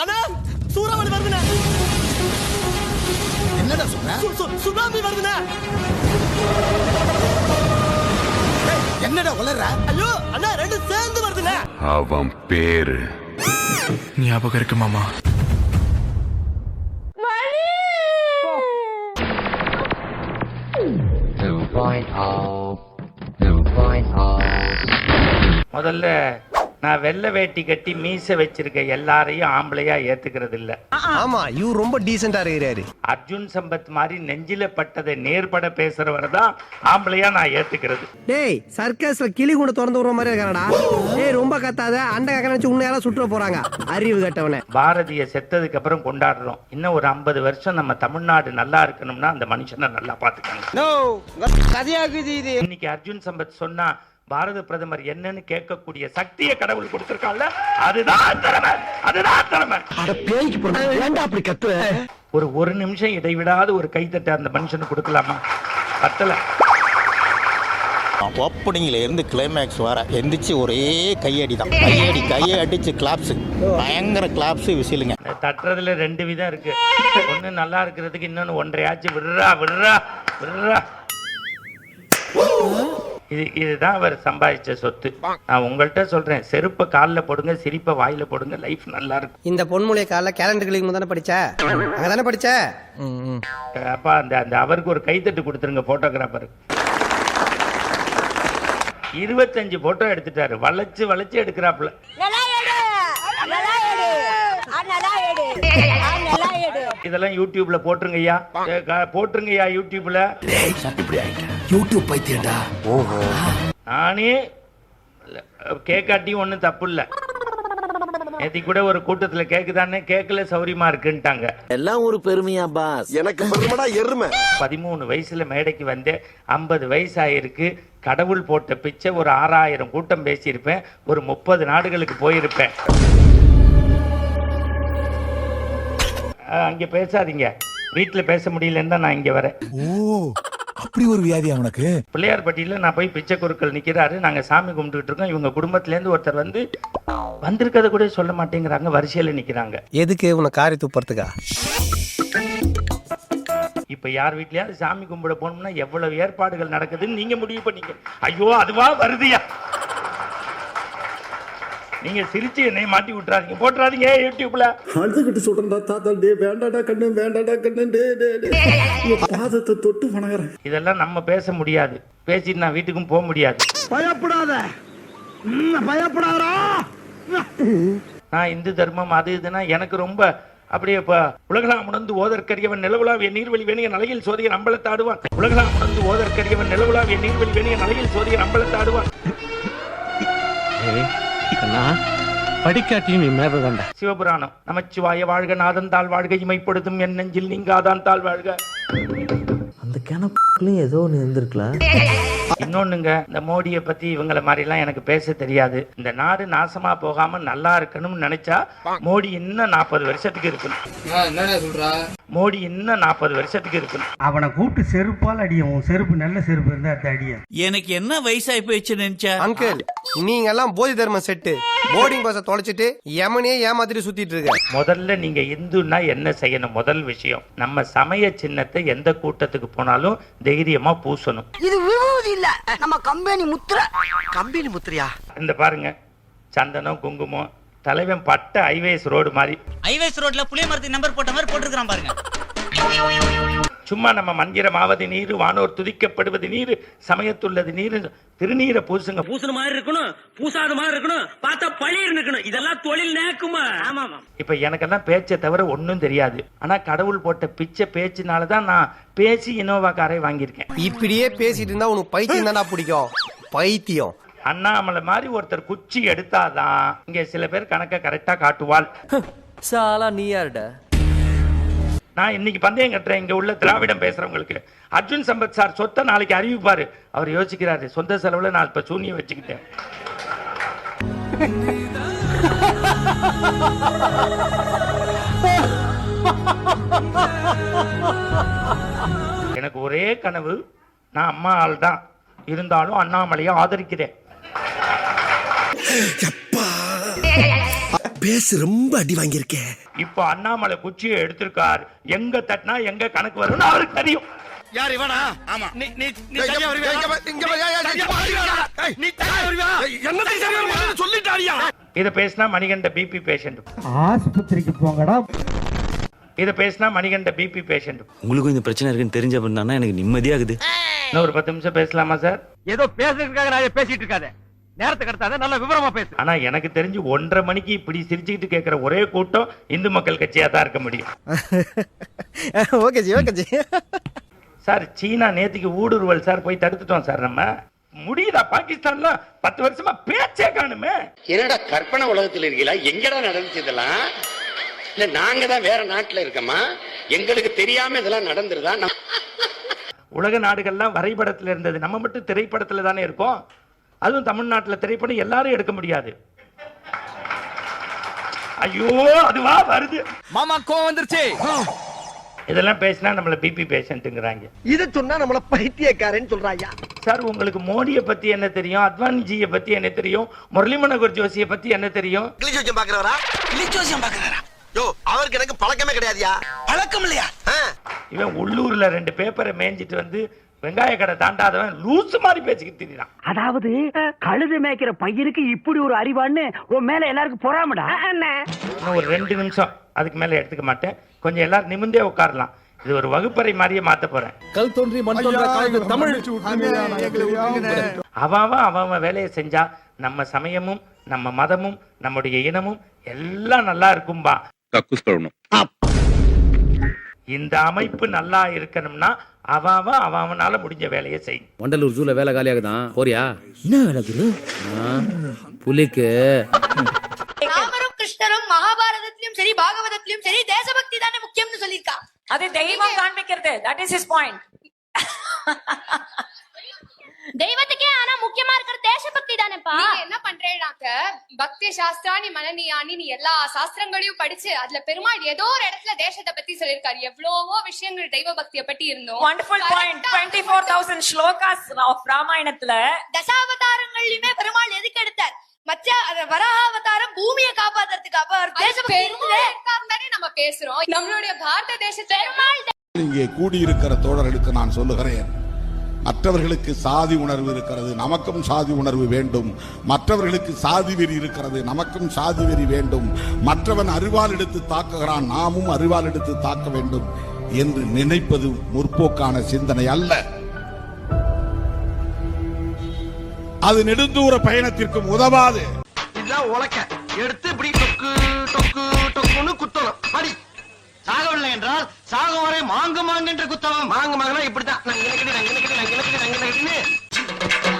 அண்ணா சூறாவளி வருதுண்ணே. என்னடா சொல்ற சு- சு- சுனாமி வருதுண்ணே. என்னடா உளற ஐயோ அண்ணா ரெண்டு சேர்ந்து வருதுண்ணே. அவன் பேரு. ஞாபகம் இருக்கு மாமா. முதல்ல நான் வெள்ளை வேட்டி கட்டி மீசை வச்சிருக்க எல்லாரையும் ஆம்பளையா ஏத்துக்கிறது இல்ல ஆமா இவர் ரொம்ப டீசெண்டா இருக்கிறாரு. அர்ஜுன் சம்பத் மாதிரி நெஞ்சில பட்டதை நேர்பட பேசுறவரை தான் ஆம்பளையா நான் ஏத்துக்கிறது. டேய் சர்க்கஸ்ல கிளி கூட திறந்து விடுற மாதிரி இருக்கானடா? டேய் ரொம்ப கத்தாத அண்டை கக்க நினைச்சு உன்னையால சுற்ற போறாங்க. அறிவு கட்டவனே. பாரதிய செத்ததுக்கு அப்புறம் கொண்டாடுறோம். இன்னும் ஒரு ஐம்பது வருஷம் நம்ம தமிழ்நாடு நல்லா இருக்கணும்னா அந்த மனுஷனை நல்லா பாத்துக்கணும் இன்னைக்கு அர்ஜுன் சம்பத் சொன்னா பாரத பிரதமர் என்னன்னு கேட்கக்கூடிய சக்தியை கடவுள் கொடுத்திருக்கான்ல அதுதான் திறமை அதுதான் திறமை அட பேய்க்கு போறா ஏன்டா அப்படி கத்துற? ஒரு ஒரு நிமிஷம் இடைவிடாத ஒரு கைத்தட்டை அந்த மனுஷனுக்கு கொடுக்கலாமா? பத்தல. ஓப்பனிங்ல இருந்து கிளைமேக்ஸ் வர எந்திரிச்சு ஒரே கையடி தான் கையடி கையை அடிச்சு கிளாப்ஸ் பயங்கர கிளாப்ஸ் விசிலுங்க. தட்டுறதுல ரெண்டு விதம் இருக்கு. ஒண்ணு நல்லா இருக்கிறதுக்கு இன்னொன்னு ஒன்றையாச்சும் விடுறா விடுறா விடுறா. இது இதுதான் அவர் சம்பாதிச்ச சொத்து. நான் உங்கள்கிட்ட சொல்றேன் செருப்பை காலில் போடுங்க சிரிப்பை வாயில போடுங்க லைஃப் நல்லா இருக்கும். இந்த பொன்மொழிய காலைல கேலண்டர் கிளிக் தானே படிச்ச? அங்க தானே படிச்ச? அப்பா அந்த அந்த அவருக்கு ஒரு கைத்தட்டு கொடுத்துருங்க போட்டோகிராஃபர் இருபத்தஞ்சு போட்டோ எடுத்துட்டாரு வளைச்சு வளைச்சு எடுக்கிறாப்புல. நல்லா எடு நல்லா எடு ஆ, நல்லா எடு ஆ, நல்லா எடு இதெல்லாம் யூடியூப்ல போட்டுருங்க ஐயா ஏ, க- போட்டுருங்க ஐயா யூடியூப்ல யூடியூப் பைத்தியம்டா. நானே கேக்காட்டியும் ஒன்றும் தப்பு இல்லை நேத்தி கூட ஒரு கூட்டத்துல கேக்குதானே கேட்கல சௌரியமா இருக்குன்ட்டாங்க. எல்லாம் ஒரு பெருமையா பாஸ். எனக்கு பெருமடா எருமை. பதிமூணு வயசுல மேடைக்கு வந்து ஐம்பது வயசு ஆயிருக்கு கடவுள் போட்ட பிச்சை ஒரு ஆறாயிரம் கூட்டம் பேசியிருப்பேன். ஒரு முப்பது நாடுகளுக்கு போயிருப்பேன். அங்க பேசாதீங்க. வீட்டுல பேச முடியலன்னு தான் நான் இங்க வரேன். ஓ. அப்படி ஒரு வியாதியா உனக்கு பிள்ளையார்பட்டியில் நான் போய் பிச்சை குருக்கள் நிற்கிறாரு நாங்கள் சாமி கும்பிட்டுட்டு இருக்கோம். இவங்க குடும்பத்துலேருந்து ஒருத்தர் வந்து வந்திருக்கத கூட சொல்ல மாட்டேங்கிறாங்க. வரிசையில் நிற்கிறாங்க எதுக்கு உன்னை காரி துப்புறதுக்கா? இப்போ யார் வீட்லயாவது சாமி கும்பிட போனோம்னா எவ்வளவு ஏற்பாடுகள் நடக்குதுன்னு நீங்க முடிவு பண்ணீங்க ஐயோ அதுவா வருதுயா? நீங்க சிரிச்சு என்னை மாட்டி விட்டுறாதீங்க. போட்டுறாதீங்க யூடியூப்ல. அழுதுகிட்டு சொல்றேன்டா தாத்தா டே வேண்டாடா கண்ணு வேண்டாடா கண்ணு டே டே பாதத்தை தொட்டு வணங்குறேன். இதெல்லாம் நம்ம பேச முடியாது. பேசிட்டு நான் வீட்டுக்கும் போக முடியாது. பயப்படாத. ம், பயப்படாதடா. நான் இந்து தர்மம் அது இதுனா எனக்கு ரொம்ப அப்படியே இப்ப உலகலாம் உணர்ந்து ஓதற்கரியவன் நிலவுலாவிய நீர்வழி வேணிய நலையில் சோதிய நம்பளத்தாடுவான் உலகலாம் உணர்ந்து ஓதற்கரியவன் நிலவுலாவிய நீர்வழி வேணிய நலையில் சோதிய நம்பளத்தாடுவான் படிக்காட்டியும் நீ மேல சிவபுராணம். நமச்சிவாய வாழ்க நாதன் தாழ் வாழ்க இமைப்படுத்தும் என் நெஞ்சில் நீங்காதான் தாழ் வாழ்க. அந்த கிணப்புலையும் ஏதோ ஒன்று இருந்திருக்கலாம். இன்னொன்னுங்க இந்த மோடியை பத்தி இவங்கள மாதிரி எல்லாம் எனக்கு பேச தெரியாது. இந்த நாடு நாசமா போகாம நல்லா இருக்கணும்னு நினைச்சா மோடி இன்னும் நாற்பது வருஷத்துக்கு இருக்கணும். மோடி இன்னும் நாற்பது வருஷத்துக்கு இருக்கணும். அவனை கூப்பிட்டு செருப்பால் அடியும். செருப்பு நல்ல செருப்பு இருந்தா அது அடியும் எனக்கு என்ன வயசாகி போயிடுச்சு நினைச்சா? அங்கிள் நீங்க எல்லாம் போதி தர்ம செட்டு. போர்டிங் பஸ்ஸை தொலைச்சிட்டு யமனே ஏமாத்திட்டு சுத்திட்டு இருக்க. முதல்ல நீங்க இந்துன்னா என்ன செய்யணும்? முதல் விஷயம் நம்ம சமய சின்னத்தை எந்த கூட்டத்துக்கு போனாலும் தைரியமா பூசணும். இது விபூதி இல்ல. நம்ம கம்பெனி முத்திர. கம்பெனி முத்திரியா? இந்த பாருங்க. சந்தனம் குங்குமம் தலைவன் பட்ட ஹைவேஸ் ரோடு மாதிரி. ஐவேஸ் ரோட்ல புளிய மரத்துக்கு நம்பர் போட்ட மாதிரி போட்டுருக்கான் பாருங்க. சும்மா நம்ம மந்திரமாவது நீர் வானோர் துதிக்கப்படுவது நீர் சமயத்துள்ளது நீர் திருநீரை பூசுங்க. பூசுன மாதிரி இருக்கணும் பூசாத மாதிரி இருக்கணும் பார்த்தா பழி இருக்கணும் இதெல்லாம் தொழில் நேக்குமா? ஆமா இப்ப எனக்கெல்லாம் பேச்சை தவிர ஒன்றும் தெரியாது. ஆனா கடவுள் போட்ட பிச்சை பேச்சினால தான் நான் பேசி இனோவா காரை வாங்கியிருக்கேன். இப்படியே பேசிட்டு இருந்தா உனக்கு பைத்தியம் தான்டா பிடிக்கும். பைத்தியம். அண்ணாமலை மாதிரி ஒருத்தர் குச்சி எடுத்தாதான் இங்க சில பேர் கணக்கை கரெக்டா காட்டுவாள். சாலா நீ யாருடா? நான் இன்னைக்கு பந்தயம் கட்டுறேன். இங்கே உள்ள திராவிடம் பேசுறவங்களுக்கு. அர்ஜுன் சம்பத் சார் சொத்தை நாளைக்கு அறிவிப்பார். அவர் யோசிக்கிறாரு சொந்த செலவுல நான் இப்போ சூனியம் வச்சுக்கிட்டேன். எனக்கு ஒரே கனவு நான் அம்மா ஆள் தான் இருந்தாலும் அண்ணாமலையை ஆதரிக்கிறேன். பேசு ரொம்ப அடி வாங்கியிருக்கேன் இப்போ அண்ணாமலை குச்சியை எடுத்திருக்கார். எங்க தட்டினா எங்க கணக்கு வரும்னு அவருக்கு தெரியும். யார் இவனா? ஆமா. நீ நீ நீ சரியா வருவியா? இங்க வா சரியா வருவியா? நீ சரியா வருவியா? என்ன சரியா வருவியா? சொல்லிட்டாரியா இதை பேசினா மணிகண்ட பிபி பேஷண்ட் ஆஸ்பத்திரிக்கு போங்கடா. இதை பேசினா மணிகண்ட பிபி பேஷண்ட் உங்களுக்கும் இந்த பிரச்சனை இருக்குன்னு தெரிஞ்ச பண்ணா எனக்கு நிம்மதியாகுது. இன்னும் ஒரு பத்து நிமிஷம் பேசலாமா சார் ஏதோ பேசுறதுக்காக நான் பேசிட்டு இருக்காத. நேரத்தை கடத்தாத நல்ல விவரமா பேசு. ஆனா எனக்கு தெரிஞ்சு ஒன்றரை மணிக்கு இப்படி சிரிச்சுக்கிட்டு கேட்கிற ஒரே கூட்டம் இந்து மக்கள் கட்சியா தான் இருக்க முடியும். Okay ji okay ji. Sir China நேத்துக்கு ஊடுருவல் சார் போய் தடுத்துட்டோம் சார் நம்ம. முடியுதா பாகிஸ்தான்ல? பத்து வருஷமா பேச்சே காணுமே. என்னடா கற்பனை உலகத்துல இருக்கீங்களா? எங்கடா நடந்துச்சு இதெல்லாம்? இல்ல நாங்க தான் வேற நாட்டுல இருக்கோமா? எங்களுக்கு தெரியாம இதெல்லாம் நடந்துருதா? நம்ம- உலக நாடுகள்லாம் வரைபடத்துல இருந்தது. நம்ம மட்டும் திரைப்படத்துல தானே இருக்கோம். அதுவும் தமிழ்நாட்டுல திரைப்படம் எல்லாரும் எடுக்க முடியாது. ஐயோ அதுவா வருது. மாமா கோவம் வந்துருச்சு. இதெல்லாம் பேசினா நம்மள பிபி பேஷண்ட்டுங்கிறாங்க. இத சொன்னா நம்மள பைத்தியக்காரன்னு சொல்றாயா சார் உங்களுக்கு மோடியை பத்தி என்ன தெரியும்? அத்வானிஜியை பத்தி என்ன தெரியும்? முரளி மனோகர் ஜோஷியை பத்தி என்ன தெரியும்? கிளி ஜோசியம் பாக்குறவரா? கிளி ஜோசியம் பாக்குறாரா யோ அவருக்கு எனக்கு பழக்கமே கிடையாதுயா. பழக்கம் இல்லையா? இவன் உள்ளூர்ல ரெண்டு பேப்பரை மேய்ஞ்சிட்டு வந்து வெங்காய கடை தாண்டாதவன் லூசு மாதிரி பேசிக்கிட்டு திரிறான் அதாவது கழுது மேய்க்கிற பையனுக்கு இப்படி ஒரு அறிவான்னு உன் மேல எல்லாருக்கும் பொறாமடா? இன்னும் ஒரு ரெண்டு நிமிஷம். அதுக்கு மேல எடுத்துக்க மாட்டேன். கொஞ்சம் எல்லாரும் நிமிந்தே உட்காரலாம். இது ஒரு வகுப்பறை மாதிரியே மாத்த போறேன். கல் தோன்றி மண் தோன்றா தமிழ். அவன் அவன் வேலையை செஞ்சா நம்ம சமயமும் நம்ம மதமும் நம்முடைய இனமும் எல்லாம் நல்லா இருக்கும்பா. இந்த அமைப்பு நல்லா இருக்கணும்னா அவன் அவனால முடிஞ்ச வேலையை செய்யும் வண்டலூர் ஜூல வேலை காலியாகுதான் போறியா? என்ன வேலை குரு? புலிக்கு. ராமரும் கிருஷ்ணரும் மகாபாரதத்திலும் சரி பாகவதத்திலும் சரி தேசபக்தி தானே முக்கியம்னு சொல்லியிருக்கா. அது தெய்வம் காண்பிக்கிறது. தட் இஸ் ஹிஸ் பாயிண்ட் தெய்வத்துக்கே ஆனா முக்கியமா இருக்கிற தேசபக்தி தானேப்பா. என்ன பண்றேனாக்க பக்தி சாஸ்திராணி மனநியானி நீ எல்லா சாஸ்திரங்களையும் படிச்சு அதுல பெருமாள் ஏதோ ஒரு இடத்துல தேசத்தை பத்தி சொல்லிருக்காரு எவ்வளவோ விஷயங்கள் தெய்வ பக்திய பத்தி இருந்தோம் wonderful point twenty four thousand slokas of ராமாயணத்துல தசாவதாரங்கள்லயுமே பெருமாள் எதுக்கு எடுத்தார்? மச்ச அது வராவதாரம் பூமியை காப்பாத்துறதுக்கு நம்ம பேசுறோம். நம்மளுடைய பாரத பெருமாள் இங்கே கூடியிருக்கிற தோழர்களுக்கு நான் சொல்லுகிறேன். மற்றவர்களுக்கு சாதி உணர்வு இருக்கிறது நமக்கும் சாதி உணர்வு வேண்டும். மற்றவர்களுக்கு சாதி வெறி இருக்கிறது நமக்கும் சாதி வெறி வேண்டும். மற்றவன் அறிவால் எடுத்து தாக்குகிறான் நாமும் அறிவால் எடுத்து தாக்க வேண்டும் என்று நினைப்பது முற்போக்கான சிந்தனை அல்ல. அது நெடுந்தூர பயணத்திற்கும் உதவாது. எடுத்து இப்படி டொக்கு டொக்கு டொக்குன்னு குத்தணும். சாகவில்லை என்றால் சாகம் வரை மாங்கு மாங்கு என்று குத்தவம். மாங்கு மாங்குனா இப்படித்தான். நான் இலக்கிட்டு நான் இலக்கிட்டு நான் இலக்கிட்டு நான் இலக்கிட்டு